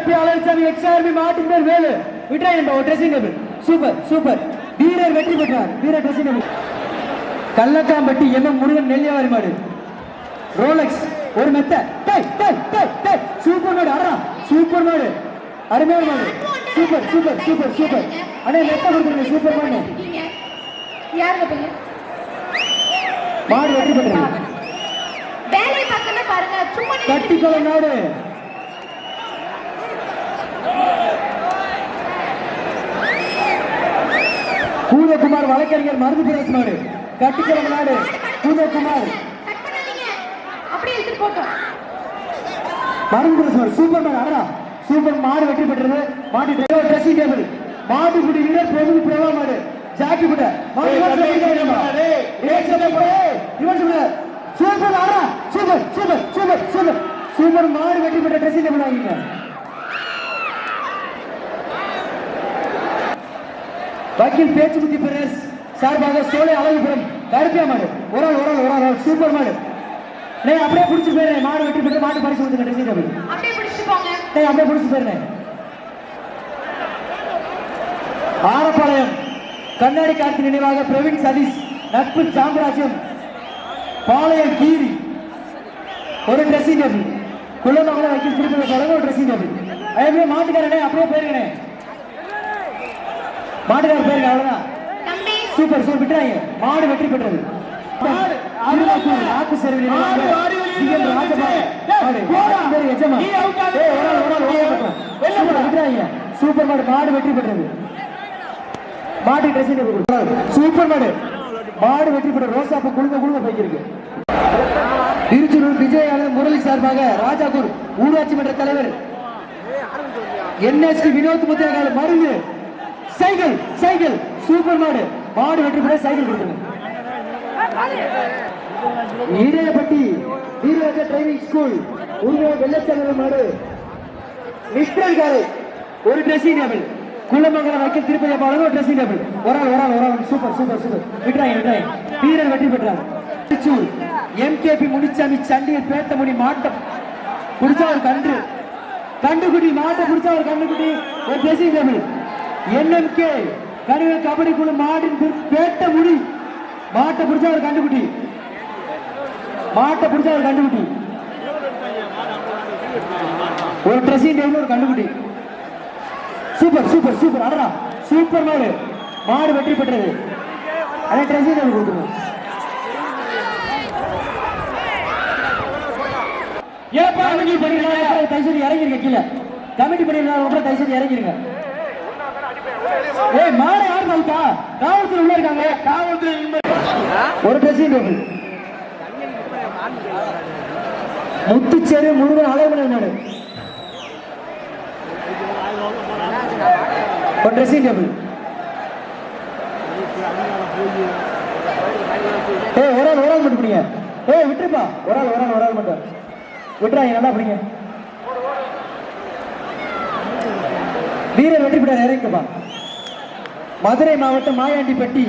AB Alagasamy XRP மாட்டின் பேர் வேலு. விட்ராயன் ஒரு ட்ரெஸ்ஸிங் டேபிள் சூப்பர் சூப்பர். வீரர் வெற்றி பெற்றார். வீரர் dressing table Kallakkampatti M. Murugan நெல்லியாவாரி மாடு. ரோலக்ஸ் ஒரு மெத்த. டேய் டேய் டேய் டேய். சூப்பர் மாடு அறா சூப்பர் மாடு. அருமையான மாடு. Super super super super. அண்ணே மெத்த கொடுத்துருங்க. சூப்பர் மாடு. மாடு வெற்றி நின்னுட்டு கட்டிக்கொள்ள நாடு கூதகுமார் வழக்கறிஞர் மருந்து பிரதேச நாடு கட்டிக்கொள்ள நாடு கூதகுமார் மருந்து பிரதேச சூப்பர் மேன் அடடா. சூப்பர் மாடு வெற்றி பெற்றது. மாட்டு டிரைவர் ட்ரெஸ்ஸிங் டேபிள் மாட்டு குடி வீரர் பிரபு பிரபா மாடு. ஜாக்கி குட super super. Super super super super மாடு வெற்றி பெற்ற ட்ரெஸ்ஸிங் டேபிள் வாங்கிங்க வக்கீல் பேச்சுமுத்தி பிரதேஷ் சார்பாக சோலை அழகுபுரம் கருப்பியா மாடு. ஒரு ஆள் ஒரு ஆள் ஒரு ஆள் சூப்பர் மாடு. டேய் அப்படியே பிடிச்சி போயிரு. மாடு வெற்றி பெற்று மாடு பரிசு கொடுத்துங்க ட்ரெஸ்ஸிங் டேபிள். அப்படியே பிடிச்சிட்டு போங்க. டேய் அப்படியே பிடிச்சி போயிருங்க ஆரப்பாளையம். கண்ணாடி கார்த்தி நினைவாக பிரவீன் சதீஷ் நட்பு சாம்ராஜ்யம். பாளையம் கீரி. ஒரு ட்ரெஸ்ஸிங் டேபிள் குள்ளமங்கல வக்கீல் திருப்பதி ஒரு ட்ரெஸ்ஸிங் டேபிள் அப்படியே மாட்டுக்காரனே அப்படியே போயிருங்கண்ணே. மாட்டுக்காரர் போயிருங்க அவ்வளவுதான். சூப்பர் சூப்பர் விட்டுறாங்க மாடு வெற்றி பெற்றது. நாக்கு செருவி நினைவாக சிஎம் ராஜபாளையம் மாடு. பேரு எஜமா. ஏய், ஒரு ஆள், ஒரு ஆள், ஒரு ஆள் மட்டும். சூப்பர், மாடு மாடு வெற்றி பெற்றது. மாடு ட்ரெஸ்ஸிங் சூப்பர் மாடு. மாடு வெற்றி பெற்ற ரோசாப்பு குழுங்க குழுங்க போய்க்கிருக்கு. திருச்சூர் விஜய் ஆனந்த் முரளி சார்பாக ராஜாபூர் ஊராட்சி மன்ற தலைவர். என்எஸ்டி வினோத் முத்திரகால மருந்து. Cycle cycle. சூப்பர் மாடு. மாடு வெற்றி பெற சைக்கிள் கொடுத்துருங்க. ஈரையப்பட்டி வீரராஜ டிரைவிங் ஸ்கூல் உருவ வெள்ளச்சந்திர மாடு. மிஸ்டர் காலை ஒரு ட்ரெஸ்ஸிங் டேபிள் குள்ளமங்கலம் வக்கீல் திருப்பதி அப்பா ஒரு ட்ரெஸ்ஸிங் டேபிள் ஒரு ஆள் ஒரு ஆள் ஒரு ஆள். Super super super. விட்றாங்க விட்றாங்க வீரர் வெற்றி பெற்றார். திருச்சூர். எம்கேபி முனிச்சாமி சண்டிகர் பேத்தமணி மாட்டம் குடிச்சா ஒரு கன்று. கண்டுக்குட்டி மாட்டை குடிச்சா ஒரு கண்டுக்குட்டி ஒரு ட்ரெஸ்ஸிங் டேபிள் என்எம்கே கருவே கபடி குழு மாடின் பேட்ட முடி மாட்டை பிடிச்சா ஒரு கண்டுபிடி. மாட்டை பிடிச்சா ஒரு கண்டுபிடி. ஒரு ட்ரெஸ்ஸிங் டேபிள் ஒரு கண்டுபிடி. Super super super. அடடா. சூப்பர் மாடு மாடு வெற்றி பெற்றது. அதே ட்ரெஸ்ஸிங் டேபிள் கொடுத்துருவோம். ஏப்பா கமிட்டி பண்ணிருக்காங்க தயவுசெய்து கீழே. கமிட்டி பண்ணிருக்காங்க அப்புறம் தயவுசெய்து இறங்கிருங்க. ஏய் மாலை யார் பார்த்தா காவல்துறை உள்ள இருக்காங்க காவல்துறை ஒரு ட்ரெஸ்ஸிங் முத்துச்சேரி முருகன் அலைமலை நாடு ஒரு ட்ரெஸ்ஸிங் டேபிள் ஏய் ஒரு ஆள் ஒரு ஆள் மட்டும் பிடிங்க. ஏய் விட்டுருப்பா. ஒரு ஆள் ஒரு ஆள் ஒரு ஆள் மட்டும். விட்டுறாங்க நல்லா பிடிங்க. வீரர் வெற்றி இறங்கப்பா மதுரை மாவட்டம் மாயாண்டிப்பட்டி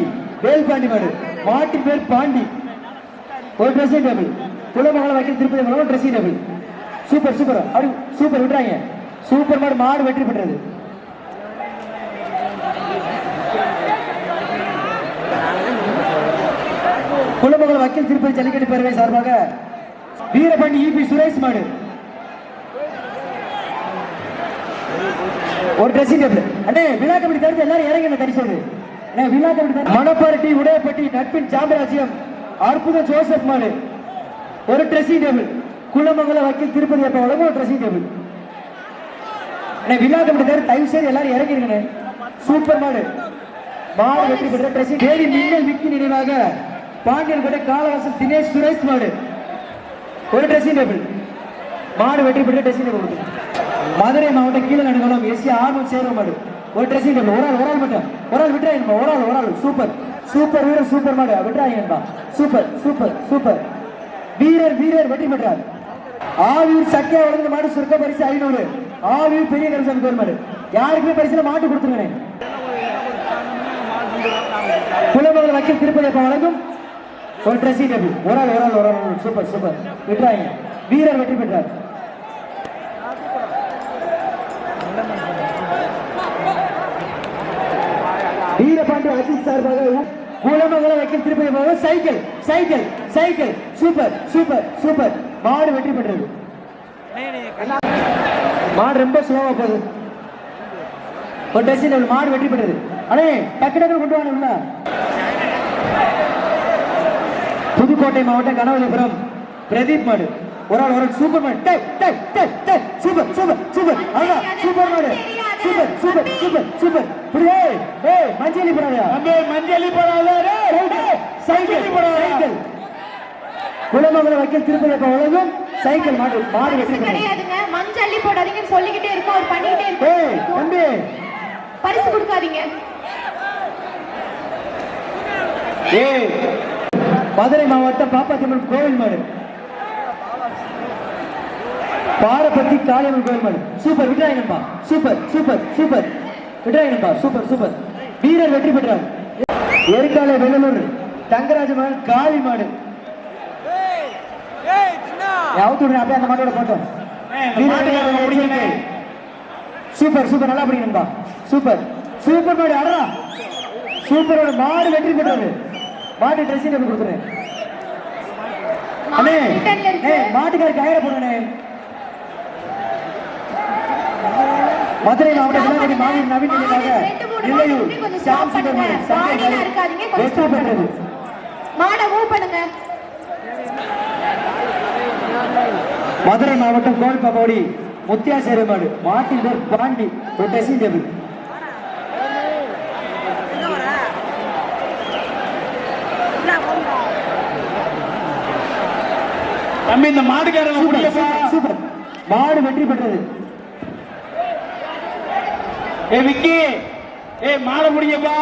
வேல்பாண்டி மாடு மாட்டின் பேர் பாண்டி. ஒரு ட்ரெஸ்ஸிங் டேபிள் குலமங்கலம் வைக்கிற திருப்பதி மூலம் ட்ரெஸ்ஸிங் டேபிள் சூப்பர் சூப்பர் அப்படி சூப்பர் விட்டுறாங்க. சூப்பர் மாடு மாடு வெற்றி பெற்றது. குலமங்கலம் வக்கீல் திருப்பதி ஜல்லிக்கட்டு பேரவை சார்பாக வீரபாண்டி இபி சுரேஷ் மாடு. ஒரு ட்ரெஸ்ஸிங் டேபிள் அண்ணே விழா கமிட்டி தடுத்து எல்லாரும் இறங்கி என்ன தரிசது அண்ணே விழா கமிட்டி மணப்பாரட்டி உடையப்பட்டி நட்பின் சாம்ராஜ்யம். அற்புதம் ஜோசப் மாடு. ஒரு ட்ரெஸ்ஸிங் டேபிள் குளமங்கல வக்கீல் திருப்பதி அப்ப உலகம் ஒரு ட்ரெஸ்ஸிங் டேபிள் அண்ணே விழா கமிட்டி தடுத்து தயவு செய்து எல்லாரும் இறங்கிருங்கண்ணே சூப்பர் மாடு. மாடு வெற்றி பெற்ற ட்ரெஸ்ஸிங் தேடி மின்னல் விக்கி நினைவாக பாண்டியன் கோட்டை காலவாசம் தினேஷ் சுரேஷ் மாடு. ஒரு ட்ரெஸ்ஸிங் டேபிள் மாடு வெற்றி பெற்று ட்ரெஸ்ஸிங் டேபிள் கொடுத்து மதுரை மாவட்டம் கீழே நடுங்கணும் எஸ்சி ஆர்வம் சேரும் மாடு. ஒரு ட்ரெஸ்ஸிங் டேபிள் ஒரு ஆள் ஒரு ஆள் மட்டும். ஒரு ஆள் விட்டுறாங்க ஒரு ஆள் ஒரு ஆள். சூப்பர். சூப்பர் வீரர் சூப்பர் மாடு. விட்டுறாங்கப்பா சூப்பர் சூப்பர் சூப்பர். வீரர் வீரர் வெற்றி பெற்றார். ஆவியூர் சக்கையா வளர்ந்த மாடு சுருக்க பரிசு ஐநூறு. ஆவியூர் பெரிய கருசாமி கோயில் மாடு. யாருக்குமே பரிசுல மாட்டு கொடுத்துருங்க குலமங்கல வக்கீல் திருப்பதி அப்ப வழங்கும் ஒரு ட்ரெஸ்ஸிங் டேபிள் ஒரு ஆள் ஒரு ஆள் ஒரு ஆள். Super super. விட்டுறாங்க. வீரர் வெற்றி பெற்றார். வீரபாண்டி அஜித் சார்பாக கூலமங்கல வைக்கல் Tirupati cycle cycle cycle. Super super super. மாடு வெற்றி பெற்றது. மாடு ரொம்ப ஸ்லோவா போகுது. ஒரு டெசின் மாடு வெற்றி பெற்றது. அடே டக்கு டக்கு கொண்டு வாங்க உள்ள. புதுக்கோட்டை மாவட்டம் கனவலிபுரம். பிரதீப் மாடு. ஒரு ஆள் ஒரு சூப்பர் மாடு. Super super super. அதான் சூப்பர் மாடு. Super super super super. புரியுதே? ஏய் மஞ்சளி போடாதயா அம்பே மஞ்சளி போடாத டேய். சைக்கிள் சைக்கிள் குலமங்கல வைக்கல் திருப்பதி அப்ப உலகம் சைக்கிள் மாடு மாடு பெற்றது கிடையாதுங்க. மஞ்சள் அள்ளி போடாதீங்கன்னு சொல்லிக்கிட்டே இருக்கோம். அவர் பண்ணிக்கிட்டே ஏய் இருக்கோம் தம்பி. பரிசு கொடுக்காதீங்க. ஏய் மதுரை மாவட்டம் பாப்பாத்தியம்மன் கோவில் மாடு. பாரபத்தி காளியம்மன் கோவில் மாடு சூப்பர் விட்ராயனம்பா சூப்பர் சூப்பர் சூப்பர். விட்ராயனம்பா சூப்பர் சூப்பர். வீரர் வெற்றி பெற்றார். எருக்காலை வெள்ளலூர் தங்கராஜ மகன் காளி மாடு. யாவது அப்படியே அந்த மாட்டோட போட்டோம். சூப்பர் சூப்பர் நல்லா பிடிக்கணும்பா சூப்பர். சூப்பர் மாடு அடரா சூப்பரோட மாடு வெற்றி பெற்றது மாடு ட்ரெஸ்ஸிங் எப்படி. ஏய் மாட்டுக்கார கயிற போடுறே மதுரை மாவட்ட விளையாட்டு மாவட்ட நவீன் மாடு நிலையாக ரெண்டு மூணு இல்லையூர் மாடு கொஞ்சம் stop சாம்சங் பண்ணுங்க. மாடு, சண்டை வாடியில மாடு இருக்காதீங்க, கொஞ்சம் வெற்றி stop பெற்றது மாடை மூவ் பண்ணுங்க. மதுரை மாவட்டம் கோல்பாபோடி முத்தியாசேரி மாடு மாட்டின் பேர் பாண்டி ஒரு ட்ரெஸ்ஸிங் டேபிள் தம்பி இந்த மாடுக்காரங்க சூப்பர். மாடு வெற்றி பெற்றது. ஏ விக்கி! ஏ மாலை முடியப்பா.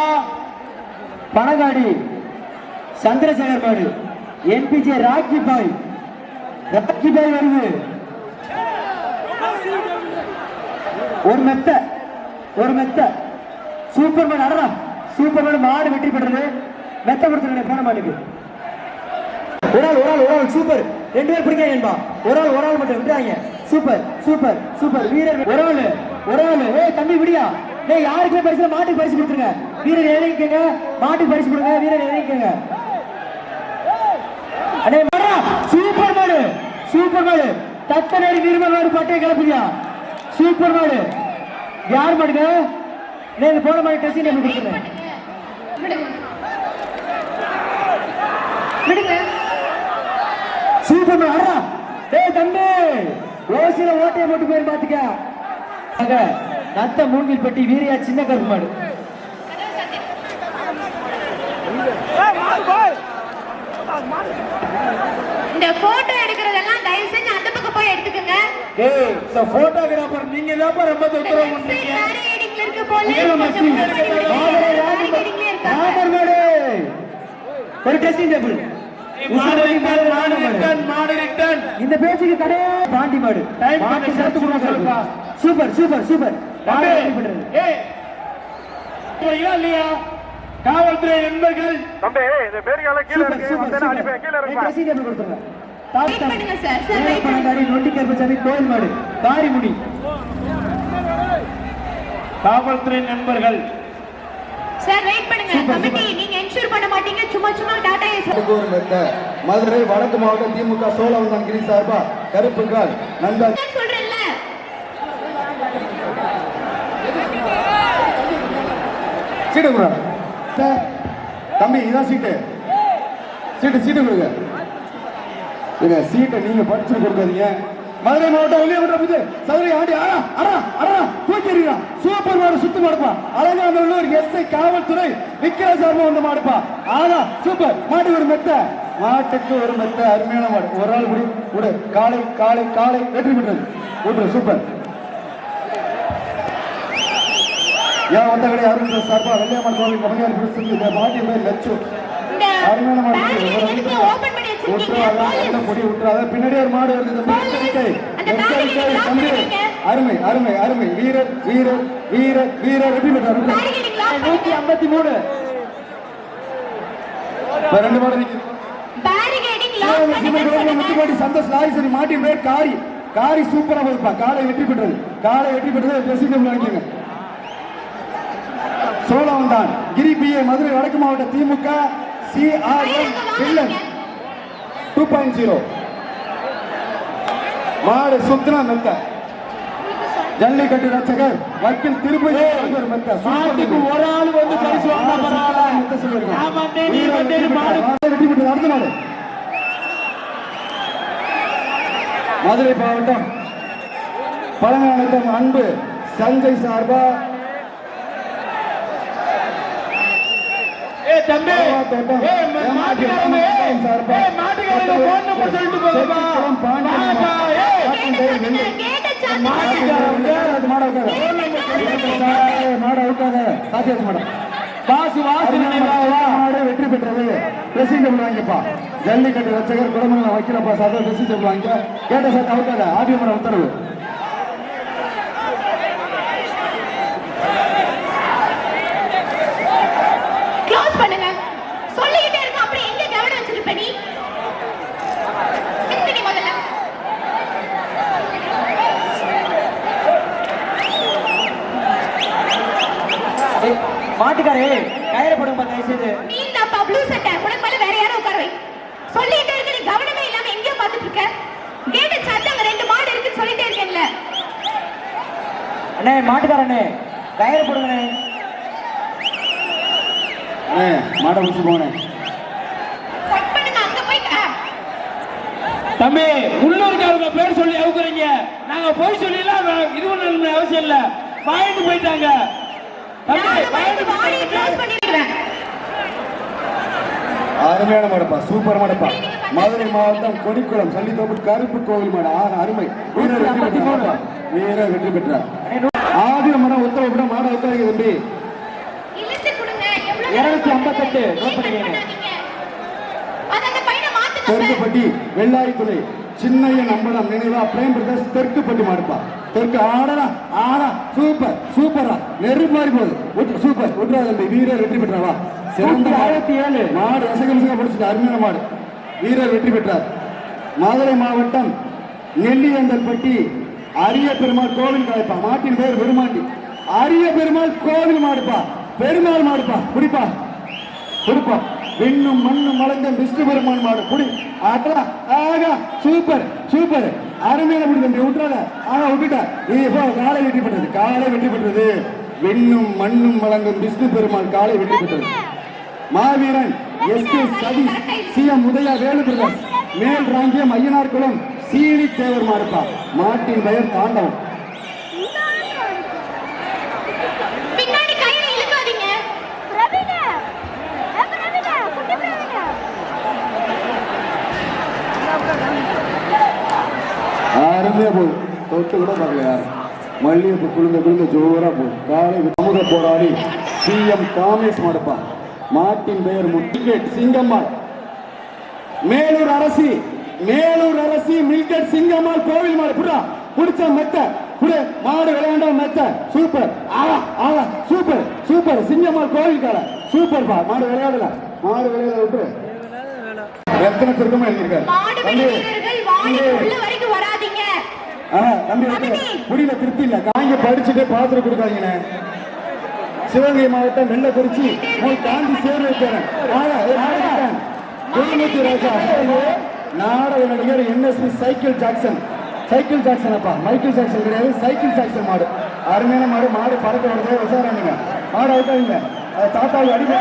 பணக்காடி சந்திரசேகர் பாடு என்பிஜே ராக்கி பாய் ராக்கி பாய் வருது. ஒரு மெத்த. ஒரு மெத்த. சூப்பர் மேன் அடரா சூப்பர் மேன் மாடு வெற்றி பெற்றது. மெத்த கொடுத்துருங்க போன மாட்டுக்கு. ஒரு ஆள் ஒரு ஆள் ஒரு ஆள். சூப்பர். ரெண்டு பேர் பிடிக்காங்க என்பா ஒரு ஆள் ஒரு ஆள் மட்டும் விட்டுறாங்க. Super super super. வீரர் ஒரு ஆள். ஒரு ஆள் ஏய் தம்பி விடியா. ஏய் யாருக்குமே பரிசு மாட்டுக்கு பரிசு கொடுத்துருங்க. வீரர் இறங்கிக்கங்க மாட்டுக்கு பரிசு கொடுங்க வீரர் இறங்கிக்கங்க அடே மாடா சூப்பர் மாடு சூப்பர் மாடு. தத்தனடி நிர்மல் மாடு பட்டையை கிளப்புதியா? சூப்பர் மாடு. யார் மாடுங்க? நீங்க போன மாதிரி டெஸ்டிங் டேபிள் கொடுத்துருங்க. விடுங்க. சூப்பர் ஆடுறா. டேய் தம்பி ஓசில ஓட்டையை போட்டு போயிரு பாத்துக்க. நத்த மூங்கில் பெட்டி வீரியா சின்ன கருப்பு மாடு இந்த போட்டோ எடுக்கிறதெல்லாம் தயவு செஞ்சு அந்த பக்கம் போய் எடுத்துக்கோங்க. ஏய் இந்த போட்டோகிராஃபர் நீங்க தான் ரொம்ப தொந்தரவு இந்த பண்றீங்க. இருக்கு போல, ஒரு டெஸ்டிங் டேபிள் இந்த பேச்சுக்கு கடை பாண்டி மாடு. கொஞ்சம் சேர்த்து கொடுங்க சொல்லுப்பா. Super super super. இல்லையா? காவல்துறை நண்பர்கள். தம்பி இந்த கீழே இருக்கு அடிப்பேன் கீழே டாப் டாப். பண்ணுங்க பண்ணுங்க. நொண்டி கருப்பசாமி கோயில் மாடு காரிமுடி. காவல்துறை நண்பர்கள். Sir, wait பண்ணுங்க. கமிட்டி, நீங்க ensure பண்ண மாட்டீங்க. சும்மா சும்மா டாடா மெத்த மதுரை வடக்கு மாவட்டம் திமுக சோழவந்தான் கிரி சார்பா கருப்புக்கால் நண்பர் சீட்டு கொடுங்க. சார், தம்பி இதான் சீட்டு. சீட்டு சீட்டு கொடுங்க. இல்ல சீட்டை நீங்க படிச்சு கொடுக்காதீங்க. மதுரை மாவட்டம் ஒல்லிய விட்ட புது சதுரை ஆண்டி அரா அடா அடா தூக்கி சூப்பர் மாடு சுத்து மாடுப்பா. அலங்காநல்லூர் எஸ்ஐ காவல்துறை விக்கிர சர்மா வந்து மாடுப்பா. ஆனா சூப்பர். மாடு ஒரு மெத்த. மாட்டுக்கு ஒரு மெத்த. அருமையான மாடு. ஒரு ஆள் முடி விடு காலை காலை காலை வெற்றி பெற்றது. விட்டுரு சூப்பர். ஏன் வந்த கடை? அருண் சார்பா வெள்ளையம்மன் கோவில் கபடியார் பிடிச்சிருக்கு இந்த பேர் லட்சு இந்த அருமையான மாடு? விட்டுறாத. நல்ல முடி விட்டுறாத பின்னாடி ஒரு மாடு வருது தம்பி. அந்த. அருமை அருமை அருமை. வீரர் வீரர் வீரர் வீரர். எப்படி lock நூத்தி. ஐம்பத்தி மூணு. ரெண்டு மாடு நிக்குது barricading lock பண்ணுங்கன்னு சொல்லுங்க. முத்துக்கோடி சந்தோஷ் லாரி பேர் காரி. காரி சூப்பரா போதுப்பா காலை வெற்றி பெற்றது. காலை வெற்றி பெற்றது பிரசிடம் வாங்கிக்கோங்க. சோழவந்தான். கிரி பிஏ மதுரை வடக்கு மாவட்ட DMK CRM villain. Two point zero. மாடு சுத்னா மெத்த. ஜல்லிக்கட்டு ரச்சகர் வக்கீல் திருப்பதி மாட்டுக்கு ஒரு ஆள் வந்து பரிசு மாடு. வெற்றி பெற்றது அடுத்த மாடு மதுரை மாவட்டம் பழங்காலத்தம் அன்பு சஞ்சய் சார்பா ஏய் தம்பி தோட்டம். ஏய் ம- மாட்டுக்காரங்க ஏய் சார்பா. ஏய், மாட்டுக்காரங்க ஃபோன் நம்பர் சொல்லிட்டு போங்கப்பா செட்டிக்குளம் பாண்டியன் வாப்பா, ஏய் கேட்ட சாத்துங்க, கேட்ட சாத்துங்க. மாட்டுக்காரங்க மாடு அவுக்காத மாடு அவுக்காத. சாத்தியாச்சு மேடம் பாசு வாசு மாடு வெற்றி பெற்றது. ட்ரெஸ்ஸிங் டேபிள் வாங்கிப்பா. ஜல்லிக்கட்டு ரச்சகர் குடமங்கலம் வைக்கிறப்பா சாதா ட்ரெஸ்ஸிங் டேபிள் வாங்கிக்க கேட்ட சார் அவுக்காத. ஆடியோ உத்தரவு க்ளோஸ் பண்ணுங்க சொல்லிக்கிட்டே இருக்க அப்புறம் எங்க கவனம் வச்சிருப்ப நீ எந்திரி முதல்ல மாட்டுக்காரே கயிறு போடுங்க தயவு செய்து நீ தாப்பா ப்ளூ சட்டை உனக்கு மேல வேற யாரும் உட்கார வை. சொல்லிட்டே இருக்க நீ கவனமே இல்லாம எங்கேயோ பார்த்துட்டு இருக்க. கேட்ட சாத்தாங்க ரெண்டு மாடு இருக்குன்னு சொல்லிட்டே இருக்கேன்ல. அண்ணே மாட்டுக்காரண்ணே கயிறு போடுங்கண்ணே. அண்ணே மாடை முடிச்சு அங்க ஆ, தம்பி உள்ளூர்காரங்க பேர் சொல்லி அவுக்குறீங்க. நாங்க போய் சொல்லிலாம் வே- இது பண்ணணும்னு அவசியம் இல்ல. வாங்கிட்டு போயிட்டாங்க. அருமையான மாடுப்பா சூப்பர் மாடுப்பா. மதுரை மாவட்டம் கொடிக்குளம் சல்லித்தோப்பு கருப்பு கோவில் மாடு. ஆறு அருமை. வீரர் வெற்றி பெற்றார். வீரர் வெற்றி பெற்றார். ஆதிர மரம் உத்தரவு மாடு உத்தரவு தம்பி. இருநூத்தி நோட் அந்த பையனை மாத்துங்க தெற்குப்பட்டி வெள்ளாரித்துறை சின்னையன் அம்பலம் நினைவா பிரேம் பிரதர்ஸ் தெற்குப்பட்டி மாடுப்பா. தெற்கு ஆடடா ஆடா சூப்பர் சூப்பரா நெருப்பு மாதிரி போகுது சூப்பர் விட்டுறா தம்பி வீரர் வெற்றி பெற்றாவா சிறந்த ஆயிரத்தி ஏழு மாடு ரசகம்சக படிச்சுட்டு அருமையான மாடு வீரர் வெற்றி பெற்றார் மதுரை மாவட்டம் நெல்லியந்தல்பட்டி அரிய பெருமாள் கோவில் கலைப்பா மாட்டின் பேர் பெருமாண்டி அரிய பெருமாள் கோவில் மாடுப்பா பெருமாள் மாடுப்பா குடிப்பா கொடுப்பா விண்ணும் மண்ணும் மலங்க விஷ்ணு பெருமான் மாடு புடி ஆட்டா ஆகா சூப்பர் சூப்பர் அருமையான புடி தம்பி விட்டுறாத. ஆனா விட்டுட்ட. நீ இப்போ காலை வெற்றி பெற்றது. காலை வெற்றி பெற்றது. வெண்ணும் மண்ணும் வழங்கும் விஷ்ணு பெருமாள் காலை வெற்றி பெற்றது. மாவீரன் S K C M Udaya Velu brothers மேல் ராங்கியம் ஐயனார் குளம் சீனி தேவர் மாடுப்பா மாட்டின் பெயர் தாண்டவம் பின்னாடி கையில இழுக்காதீங்க பிரவீனா பிரவீனா குட்டி பிரவீனா அருமையா போகுது யாரும் மல்லிகைப்பூ குழுந்த குழுந்த ஜோரா போகுது. காலை சமூக போராடி சிஎம் காமேஷ் மடப்பா. மாட்டின் பெயர் முட்டிகேட் சிங்கம்மாள். மேலூர் அரசி மேலூர் அரசி மில்கேட் சிங்கம்மாள் கோவில் மாடு. புடா புடிச்ச மெத்த. புடு மாடு விளையாண்டா மெத்த. சூப்பர். ஆவா ஆவா. Super super. சிங்கம்மாள் கோவில் கால சூப்பர் பா. மாடு விளையாடல. மாடு விளையாட விட்டுரு. எத்தனை திருக்கமா எழுதியிருக்காரு மாடு தம்பி, வீரர்கள் வாடி தம்பி. உள்ள வரைக்கும் வராதீங்க ஆ, தம்பி முடியல திருப்தி இல்ல. காங்க படிச்சுட்டு பாத்திரம் கொடுக்காதீங்கண்ணே. சிவகங்கை மாவட்டம் வெள்ளக்குறிச்சி. போய் காந்தி சேர் வைக்கிறேன் குருமூர்த்தி ராஜா. நாடக நடிகர் NSP cycle Jackson. Cycle Jackson அப்பா. மைக்கேல் ஜாக்சன் கிடையாது. சைக்கிள் ஜாக்சன் மாடு. அருமையான மாடு. மாடு பறக்க வருது விசாரணைங்க மாடு அவுக்காதீங்க. தாத்தாவுக்கு அடிமை.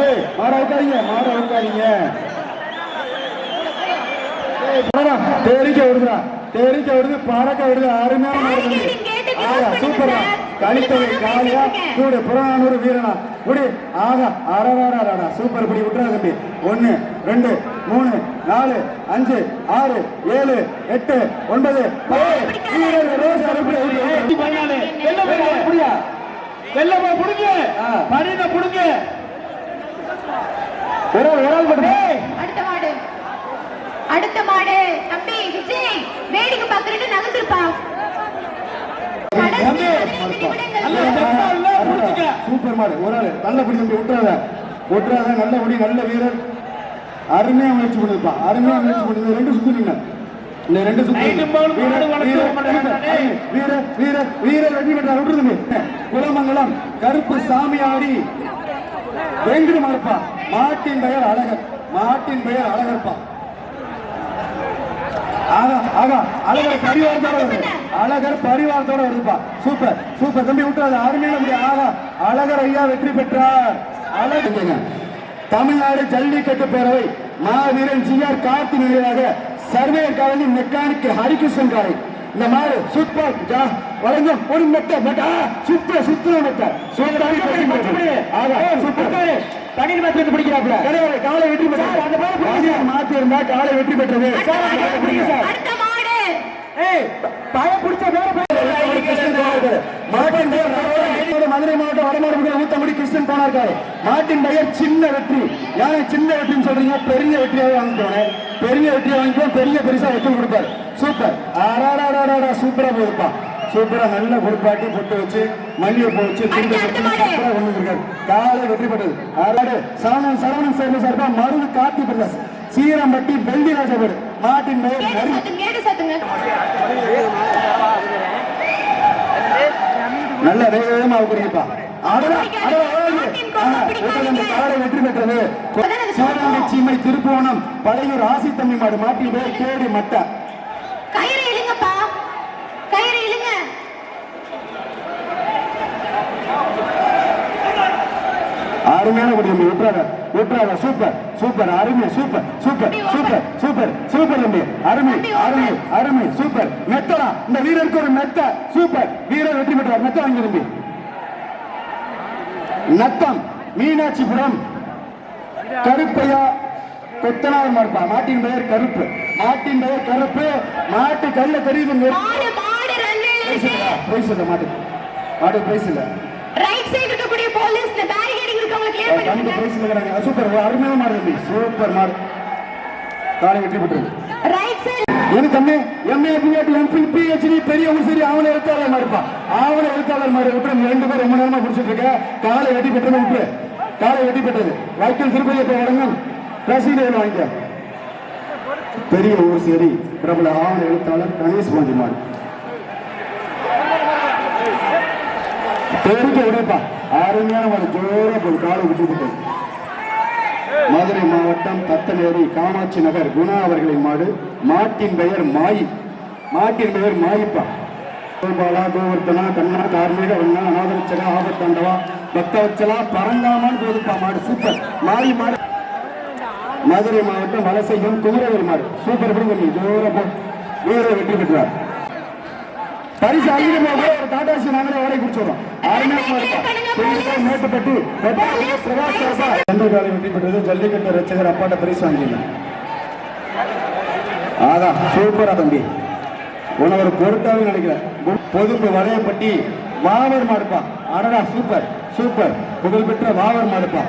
ஏய் மாடு அவுக்காதீங்க. மாடு அவுக்காதீங்க. போடா, தேரிக்க விடுதா தேரிக்க விடுது பறக்க விடுது அருமையான சூப்பரா கலித்தொகை காளியா கூட புறநானூறு வீரனா குடி ஆகா அரடாடா சூப்பர் பிடி விட்டுறா தம்பி ஒன்னு ரெண்டு மூணு நாலு அஞ்சு ஆறு ஏழு எட்டு ஒன்பது பத்து. வீரர்கள் ரோஸ் அனுப்பி இப்படி பண்ணாலே வெள்ள போங்க அப்படியா வெள்ள போ புடுங்க. பனின புடுங்க ஆள் மட்டும் அடுத்த மாடு அடுத்த மாடு. தம்பி விஜய் வேடிக்கை பார்க்கறதுக்கு நகர்ந்துருப்பா. கடைசி தம்பி, பதினைந்து நிமிடங்கள். நல்ல தெப்பால்ல புடிச்சுக்க சூப்பர் மாடு ஒரு ஆள். நல்ல பிடி தம்பி விட்டுறாத விட்டுறாத நல்ல பிடி நல்ல வீரர். அருமையா முயற்சி பண்ணிருப்பான் அருமையா முயற்சி பண்ணி ரெண்டு சுத்து நின்று இந்த ரெண்டு வீரர், வெற்றி பெற்றார். விட்டுரு தம்பி. குலமங்கலம் கருப்பு சாமியாடி. வெங்கடு மறுப்பா மாட்டின் பெயர் அழகர். மாட்டின் பெயர் அழகர்ப்பா. அழகர் பரிவாரத்தோட வருது. அழகர் பரிவாரத்தோட வருதுப்பா. Super super. தம்பி விட்டுறாது. அருமையான முடியும் ஆகா. அழகர் ஐயா வெற்றி பெற்றார். அழகுங்க தமிழ்நாடு ஜல்லிக்கட்டு பேரவை மாவீரன் ஜி ஆர் கார்த்தி நிலையாக சர்வேயர் காவலி மெக்கானிக் ஹரிகிருஷ்ணன் காலை இந்த மாடு சூப்பர் ஜா வழங்கும் ஒரு மெட்ட மெட்ட சுத்த சுத்திர மெட்ட சூப்பர் தண்ணீர் மேட்ச் பிடிக்கிறாப்ல கிடையாது காலை வெற்றி பெற்றது. அந்த மாதிரி மாத்தி இருந்தா காலை வெற்றி பெற்றது. பய பிடிச்ச. மதுரை மாவட்டம் வடமாடுபுரம் ஊத்தங்குடி கிருஷ்ணன் போனார்காரு மாட்டின் பெயர் சின்ன வெற்றி. யானை சின்ன வெற்றின்னு சொல்றீங்க? பெரிய வெற்றியாவே வாங்கிக்கோனே பெரிய வெற்றியை வாங்கிக்கோ பெரிய பெருசா வெற்றி கொடுப்பாரு. சூப்பர். ஆடாடாடாடா சூப்பரா போயிருப்பா. சூப்பரா நல்ல கொடுப்பாட்டி பொட்டு வச்சு மல்லிகை பூ வச்சு துண்டு. சூப்பரா கொண்டு வந்திருக்காரு. காலை வெற்றி பெற்றது ஆறாடு சரவணன் சரவணன் சேர்ந்த சார்பா மருது கார்த்தி பிரதாஸ் சீரம்பட்டி வெள்ளி ராஜபடு மாட்டின் நல்ல வேக வேகமா காளை வெற்றி பெற்றது. சீமை திருப்புவனம். பழையூர் ஆசி தம்பி மாடு மாட்டின் பேர் கேடி மட்டை. கயிறு இழுங்கப்பா. கயிறு இழுங்க. அருமையான குடி தம்பி விட்டுறாத விட்டுறாத சூப்பர் சூப்பர் அருமை super super super super super தம்பி அருமை அருமை அருமை சூப்பர். மெத்தடா இந்த வீரருக்கு ஒரு மெத்த சூப்பர். வீரர் வெற்றி பெற்றார். மெத்த வாங்கி தம்பி. நத்தம் மீனாட்சிபுரம் கருப்பையா கொத்தனார் மாடுப்பா? மாட்டின் பெயர் கருப்பு. மாட்டின் பெயர் கருப்பு. மாட்டு கல்ல தெரியுது பிரைஸ் இல்ல மாட்டு. மாடு பிரைஸ் இல்ல ரைட் சைடு இருக்கக்கூடிய போலீஸ் இந்த பேரிகேடிங் கிளியர் பிரைஸ் சூப்பர் அருமையான மாடு தம்பி. சூப்பர் மாடு. காலை வெற்றி பெற்றது ரைட் சைடு எனக்கு தம்பி எம்ஏ பிஎட் எம்பி பிஹெச்டி பெரிய உசிரி அவனை எழுத்தாளர் மாடுப்பா. அவனை எழுத்தாளர் மாடு. விட்டு ரெண்டு பேரும் ரொம்ப நேரமா பிடிச்சிட்டு இருக்க? காலை வெட்டி பெற்றது விட்டு காலை வெட்டி பெற்றது. திருப்பதியத்தை வழங்கும் ரசீதுகள் வாங்க. பெரிய ஊர் சரி. பிரபல ஆவண எழுத்தாளர் கணேஷ் பாண்டி மாடு பெருக்க அருமையான ஒரு ஜோர ஒரு காலை விட்டு மதுரை மாவட்டம் தத்தநேரி காமாட்சி நகர் குணா அவர்களின் மாடு. மாட்டின் பெயர் மாயி. மாட்டின் பெயர் மாயிப்பா. கோபாலா கோவர்த்தனா கண்ணா கார்மேக வண்ணா அநாதரச்சலா ஆபத்தாண்டவா பக்தவச்சலா பரந்தாமான் போதுப்பா மாடு. சூப்பர். மாயி மாடு. மதுரை மாவட்டம் வலசையம் குமரவேல் மாடு. சூப்பர் பிடிக்கும் ஜோர போ. வீர வெற்றி பெற்றார். பரிசு ஐந்து போக ஒரு டாடாசி நாங்களே வரை குடிச்சிடுறோம் மேட்டுப்பட்டு சந்திரகாலை வெற்றி பெற்றது. ஜல்லிக்கட்டு ரச்சகர் அப்பாட்ட பரிசு வாங்கியிருந்தேன் ஆதா சூப்பரா தம்பி. உன ஒரு பொருட்டாவே நினைக்கிறேன். பொதுப்பு வளையப்பட்டி வாவர் மாடுப்பா. அடடா சூப்பர். சூப்பர். புகழ்பெற்ற வாவர் மாடுப்பா.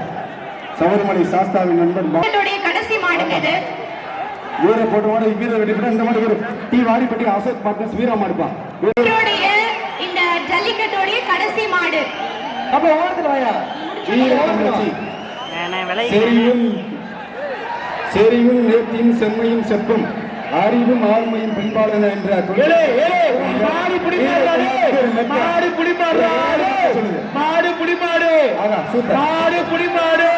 சபரிமலை சாஸ்தாவின் நண்பன் கடைசி மாடுங்க வீர போட்டு மாடு வீர வெட்டி பெற்ற இந்த மாடு வீர டி வாடிப்பட்டி அசோக் பார்க்கஸ் வீரா மாடுப்பா இந்த ஜல்லிக்கட்டோடைய கடைசி மாடு. அப்ப ஓரத்துல வாயா. செறியும் செறியும் நேர்த்தியும் செம்மையும் செப்பும். அறிவும் ஆண்மையும் பின்பாளன என்ற தொழில் ஏலே, ஏலே, மாடு புடிமாடு மாடு புடிமாடு. மாடு புடிமாடு